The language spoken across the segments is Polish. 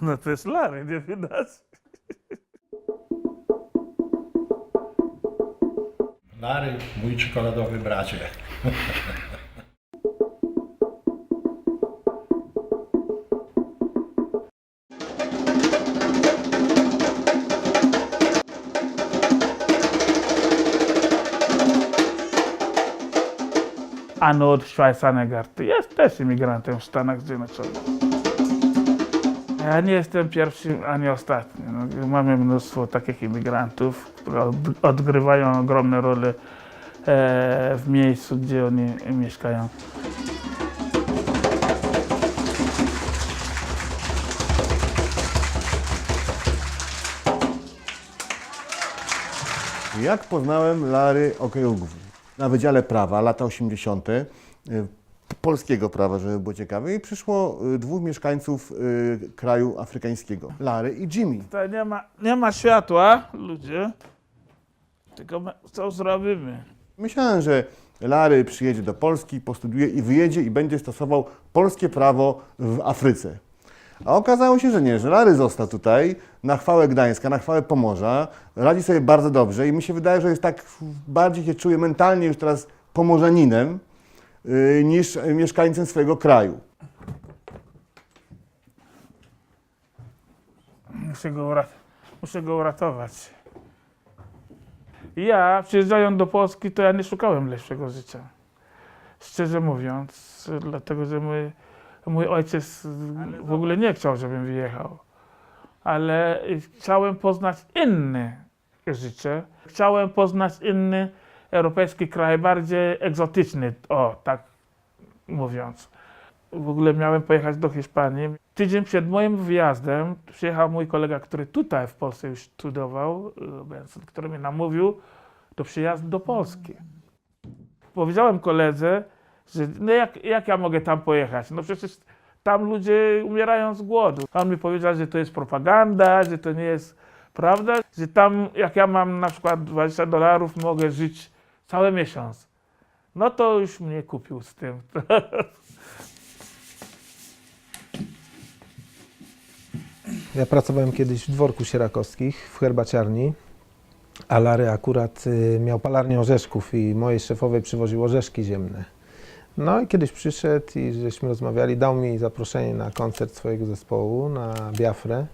No to jest Larry, nie widać? Lary, mój czekoladowy bracie. Arnold Schwarzenegger jest też imigrantem w Stanach Zjednoczonych. Ja nie jestem pierwszym ani ostatnim. No, mamy mnóstwo takich imigrantów, które od- odgrywają ogromne role e, w miejscu, gdzie oni mieszkają. Jak poznałem Lary Okejugów? Na Wydziale Prawa, lata 80. Polskiego prawa, żeby było ciekawe. I przyszło y, dwóch mieszkańców y, kraju afrykańskiego. Lary i Jimmy. Tutaj nie ma, nie ma światła, ludzie. Tylko my, co zrobimy? Myślałem, że Lary przyjedzie do Polski, postudiuje i wyjedzie i będzie stosował polskie prawo w Afryce. A okazało się, że nie, że Lary został tutaj na chwałę Gdańska, na chwałę Pomorza. Radzi sobie bardzo dobrze i mi się wydaje, że jest tak bardziej się czuje mentalnie już teraz pomorzaninem yy, niż mieszkańcem swojego kraju. Muszę go, urat- muszę go uratować. Ja, przyjeżdżając do Polski, to ja nie szukałem lepszego życia. Szczerze mówiąc, dlatego że mój, mój ojciec w ogóle nie chciał, żebym wyjechał. Ale chciałem poznać inne życie. Chciałem poznać inny europejski kraj, bardziej egzotyczny, o tak mówiąc. W ogóle miałem pojechać do Hiszpanii. Tydzień przed moim wyjazdem przyjechał mój kolega, który tutaj w Polsce już studował, y, Benson, który mnie namówił do przyjazdu do Polski. Powiedziałem koledze, że no jak, jak ja mogę tam pojechać? No przecież tam ludzie umierają z głodu. On mi powiedział, że to jest propaganda, że to nie jest prawda, że tam jak ja mam na przykład 20 dolarów, mogę żyć cały miesiąc. No to już mnie kupił z tym. Ja pracowałem kiedyś w dworku sierakowskich w herbaciarni, a Lary akurat y, miał palarnię orzeszków i mojej szefowej przywoził orzeszki ziemne. No i kiedyś przyszedł i żeśmy rozmawiali, dał mi zaproszenie na koncert swojego zespołu na Biafrę.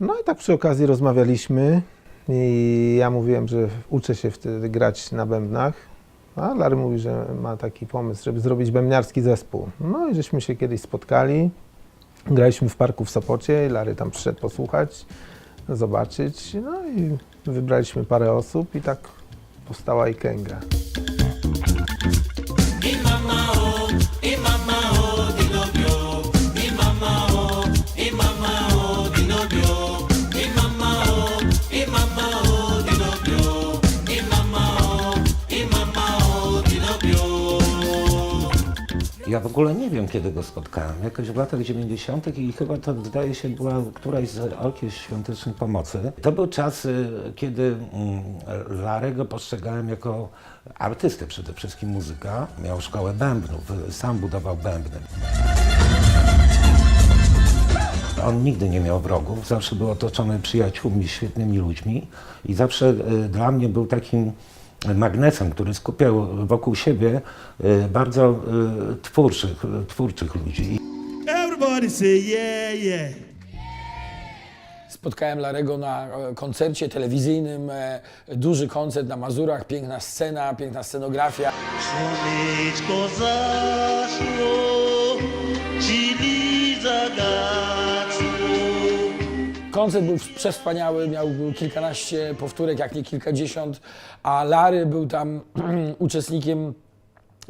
No i tak przy okazji rozmawialiśmy i ja mówiłem, że uczę się wtedy grać na bębnach, a Lary mówi, że ma taki pomysł, żeby zrobić bębniarski zespół. No i żeśmy się kiedyś spotkali, Graliśmy w parku w Sopocie i Lary tam przyszedł posłuchać, zobaczyć. No i wybraliśmy parę osób i tak powstała Ikenga. Ja w ogóle nie wiem, kiedy go spotkałem. Jakoś w latach 90. i chyba to zdaje się była któraś z orkiestr świątecznej pomocy. To był czas, y, kiedy mm, Larego postrzegałem jako artystę, przede wszystkim muzyka. Miał szkołę bębnów, sam budował bębny. On nigdy nie miał wrogów, zawsze był otoczony przyjaciółmi, świetnymi ludźmi i zawsze y, dla mnie był takim magnesem, który skupiał wokół siebie y, bardzo y, twórczych, twórczych ludzi. Everybody say yeah, yeah. Spotkałem Larego na e, koncercie telewizyjnym, e, duży koncert na Mazurach, piękna scena, piękna scenografia. Słoneczko zaszło, Koncert był przewspaniały, miał kilkanaście powtórek, jak nie kilkadziesiąt, a Lary był tam uczestnikiem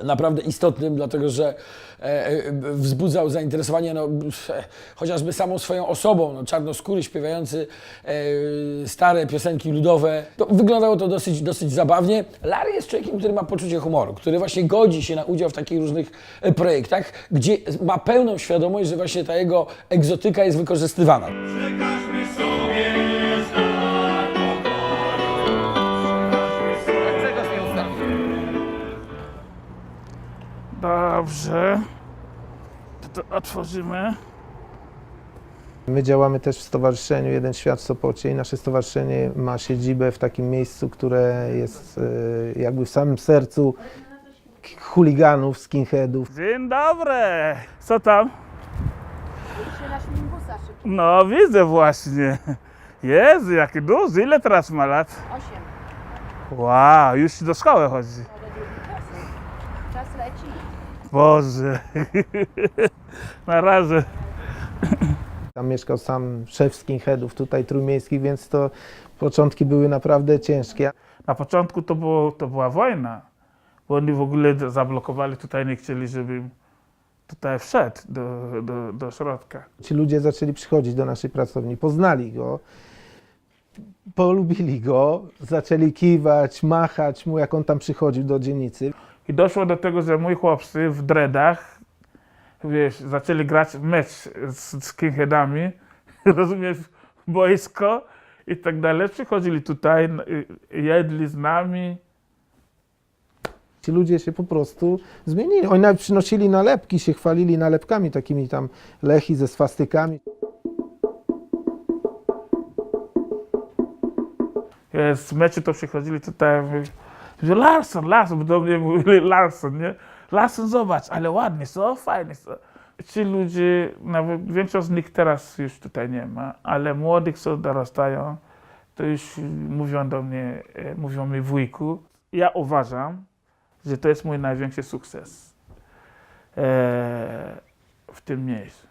naprawdę istotnym, dlatego że e, e, wzbudzał zainteresowanie no, chociażby samą swoją osobą, no, czarnoskóry śpiewający e, stare piosenki ludowe. To wyglądało to dosyć, dosyć zabawnie. Larry jest człowiekiem, który ma poczucie humoru, który właśnie godzi się na udział w takich różnych projektach, gdzie ma pełną świadomość, że właśnie ta jego egzotyka jest wykorzystywana. Otworzymy. My działamy też w stowarzyszeniu Jeden Świat w Sopocie i nasze stowarzyszenie ma siedzibę w takim miejscu, które jest e, jakby w samym sercu chuliganów, skinheadów. Dzień dobry! Co tam? Szybko. No widzę właśnie. Jezu, jaki duży. Ile teraz ma lat? Osiem. Wow, już do szkoły chodzi. Do drugiej klasy. Czas leci. Boże. Na razie. Tam mieszkał sam szef skinheadów tutaj trójmiejskich, więc to początki były naprawdę ciężkie. Na początku to, było, to była wojna, bo oni w ogóle zablokowali tutaj, nie chcieli, żebym tutaj wszedł do, do, do środka. Ci ludzie zaczęli przychodzić do naszej pracowni, poznali go, polubili go, zaczęli kiwać, machać mu, jak on tam przychodził do dzielnicy. I doszło do tego, że moi chłopcy w dreadach, wiesz, zaczęli grać mecz z skinheadami, rozumiesz, boisko i tak dalej. Przychodzili tutaj, y, jedli z nami. Ci ludzie się po prostu zmienili. Oni nawet przynosili nalepki, się chwalili nalepkami, takimi tam lechi ze swastykami. Z meczu to przychodzili tutaj, Larson, Larson, bo do mnie mówili Larson, nie? Larson, zobacz, ale ładnie, co? Fajnie, co? Ci ludzie, nawet większość z nich teraz już tutaj nie ma, ale młodych, co dorastają, to już mówią do mnie, e, mówią mi wujku. Ja uważam, że to jest mój największy sukces e, w tym miejscu.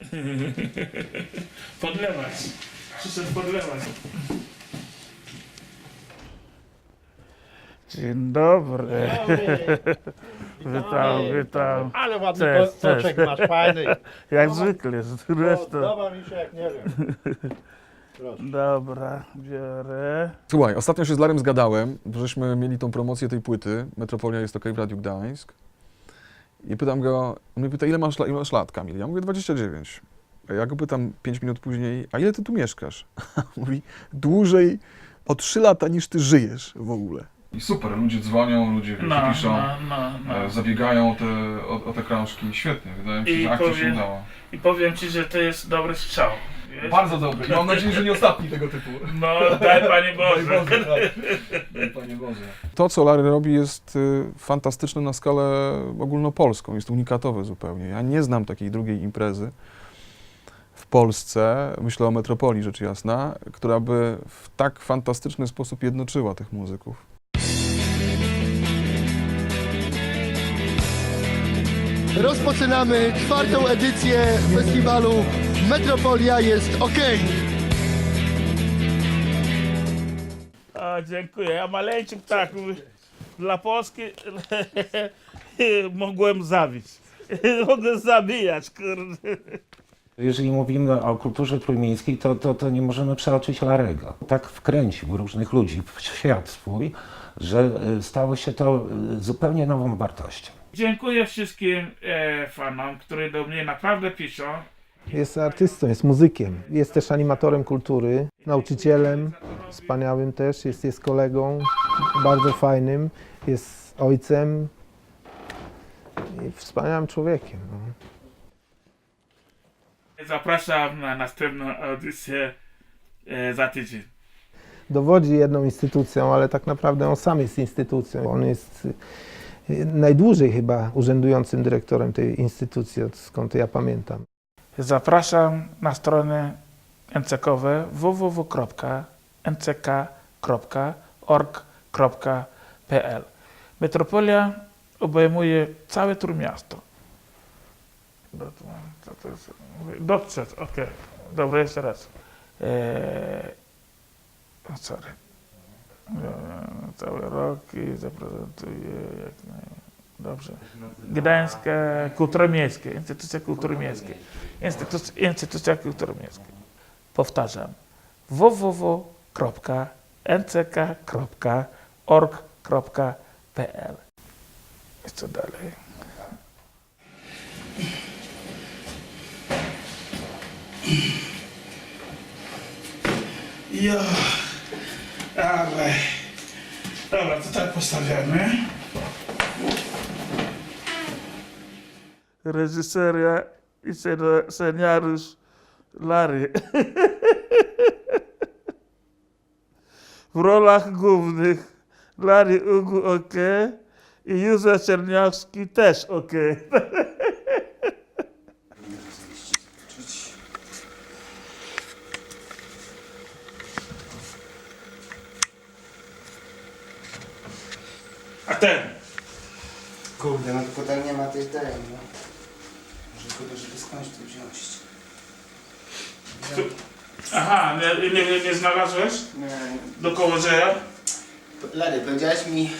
Podlewać. Przyszedł podlewać. Dzień dobry. Witam, witam. Ale ładny Cześć, cześć. masz, fajny. Jak zwykle, zresztą. Podoba mi się jak nie wiem. Dobra, biorę. Słuchaj, ostatnio się z Larem zgadałem, bo żeśmy mieli tą promocję tej płyty, Metropolia jest OK w Radiu Gdańsk. I pytam go, on mnie pyta, ile masz, la- ile masz lat, Kamil? Ja mówię, 29. A ja go pytam 5 minut później, a ile ty tu mieszkasz? Mówi, dłużej o 3 lata niż ty żyjesz w ogóle. I super, ludzie dzwonią, ludzie No, piszą, no, no, no. zabiegają o te, o, o te krążki. Świetnie, wydaje mi się, I że akcja się udała. I powiem ci, że to jest dobry strzał. wiesz? Bardzo dobry. I mam nadzieję, że nie ostatni tego typu. No, daj Panie Daj Boże. Boże, tak. Daj Panie Boże. To, co Larry robi, jest y, fantastyczne na skalę ogólnopolską, jest unikatowe zupełnie. Ja nie znam takiej drugiej imprezy w Polsce, myślę o Metropolii rzecz jasna, która by w tak fantastyczny sposób jednoczyła tych muzyków. Rozpoczynamy czwartą edycję festiwalu Metropolia jest OK. O, dziękuję. Ja maleńczy ptak. Dla Polski mogłem zabić. Mogę zabijać, kurde. Jeżeli mówimy o kulturze trójmiejskiej, to, to, to nie możemy przeoczyć Larego. Tak wkręcił różnych ludzi w świat swój, że y, stało się to y, zupełnie nową wartością. Dziękuję wszystkim e, fanom, którzy do mnie naprawdę piszą. Jest artystą, jest muzykiem, jest też animatorem kultury, nauczycielem, wspaniałym też, jest, jest kolegą, bardzo fajnym, jest ojcem i wspaniałym człowiekiem. No. Zapraszam na następną audycję e, za tydzień. Dowodzi jedną instytucją, ale tak naprawdę on sam jest instytucją. On jest najdłużej chyba urzędującym dyrektorem tej instytucji, skąd ja pamiętam. Zapraszam na stronę NCK-owe www.nck.org.pl Metropolia obejmuje całe Trójmiasto. Do- Co to jest? Dotrzeć, okej. Dobra, jeszcze raz. Eee, o, sorry. Eee, Cały rok i zaprezentuję jak naj... Dobrze. Gdańska Kultura Miejska, Instytucja Kultury Miejskiej. Instytucja, Instytucja Kultury Miejskiej. Powtarzam. www.nck.org.pl I co dalej? Ja, ale... Dobra, to tak postawiamy. Reżyseria i seniariusz Larry. w rolach głównych Larry Ugu OK i Józef Czerniawski też OK. A ten? Kurde, no tylko tam nie ma tej tej, no. Może tylko, żeby skądś to wziąć. Aha, nie, nie, nie znalazłeś? Nie, Do kołodzieja? Lary, powiedziałeś mi,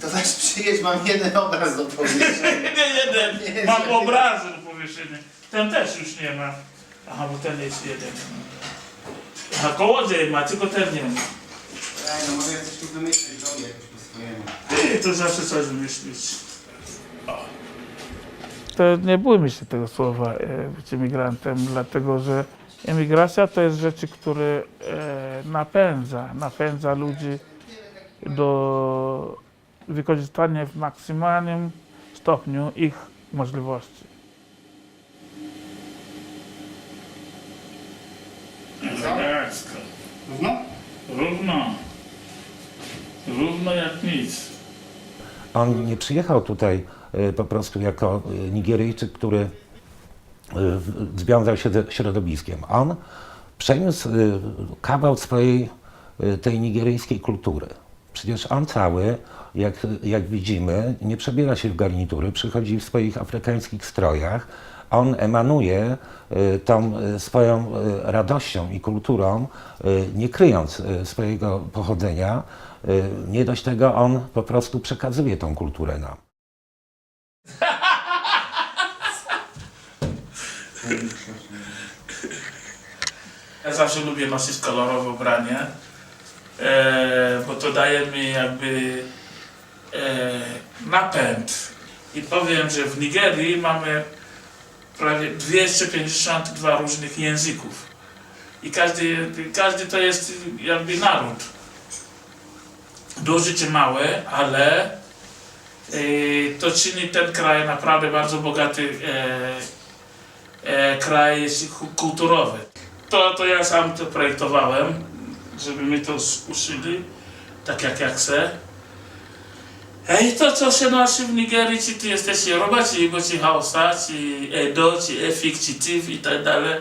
to weź przyjedź, mam jeden obraz do powieszenia. Nie, jeden. Nie, Mam obrazy do powieszenia. Ten też już nie ma. Aha, bo ten jest jeden. Aha, kołodziej ma, tylko ten nie ma. Ej, no ja coś tu wymyślić, robię jakoś po swojemu. Ty, to zawsze coś wymyślić. To nie bójmy się tego słowa e, być emigrantem, dlatego że emigracja to jest rzeczy, które e, napędza, napędza ludzi do wykorzystania w maksymalnym stopniu ich możliwości. Elegancko. No? Równo. Równo jak nic. On nie przyjechał tutaj y, po prostu jako y, Nigeryjczyk, który związał się ze środowiskiem. On przeniósł y, kawał swojej y, tej nigeryjskiej kultury. Przecież on cały, jak, jak widzimy, nie przebiera się w garnitury, przychodzi w swoich afrykańskich strojach. On emanuje y, tą swoją radością i kulturą, nie kryjąc swojego pochodzenia. Nie dość tego, on po prostu przekazuje tą kulturę nam. Ja zawsze lubię nosić kolorowe ubranie, e, bo to daje mi jakby e, napęd. I powiem, że w Nigerii mamy prawie 252 różnych języków. I każdy, każdy to jest jakby naród. Duży czy mały, ale e, to czyni ten kraj naprawdę bardzo bogaty e, e, kraj kulturowy. To, to ja sam to projektowałem, żeby my to uszyli, tak jak ja chcę. Ej, to co się nosi w Nigerii, czy ty jesteś Yoruba, czy Igbo, czy Hausa, czy Edo, czy Efik, czy Tiv i tak dalej,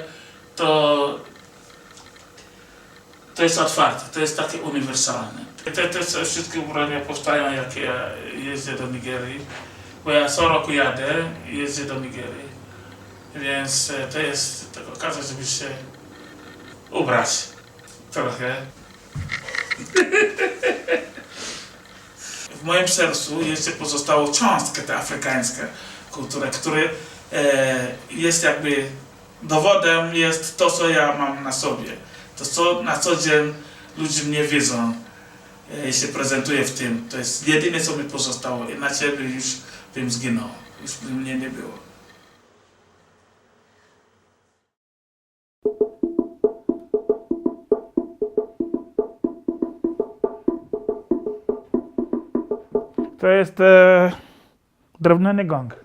to to jest otwarte, to jest takie uniwersalne. Te, te wszystkie ubrania powstają jak ja jeżdżę do Nigerii, bo ja co roku jadę i jeżdżę do Nigerii. Więc e, to jest taka okazja, żeby się ubrać trochę. W moim sercu jeszcze pozostało cząstkę ta afrykańska kultura, który e, jest jakby dowodem jest to, co ja mam na sobie. To, co na co dzień ludzie mnie wiedzą e, i się prezentuje w tym. To jest jedyne, co mi pozostało. Inaczej by już bym zginął. Już by mnie nie było. To jest e, drewniany gong.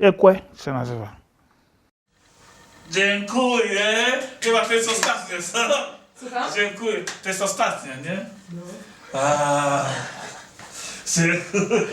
Ekwe się nazywa. Dziękuję. Chyba to jest ostatnie, co? Słucham? Dziękuję. To jest ostatnie, nie? No. A, dziękuję.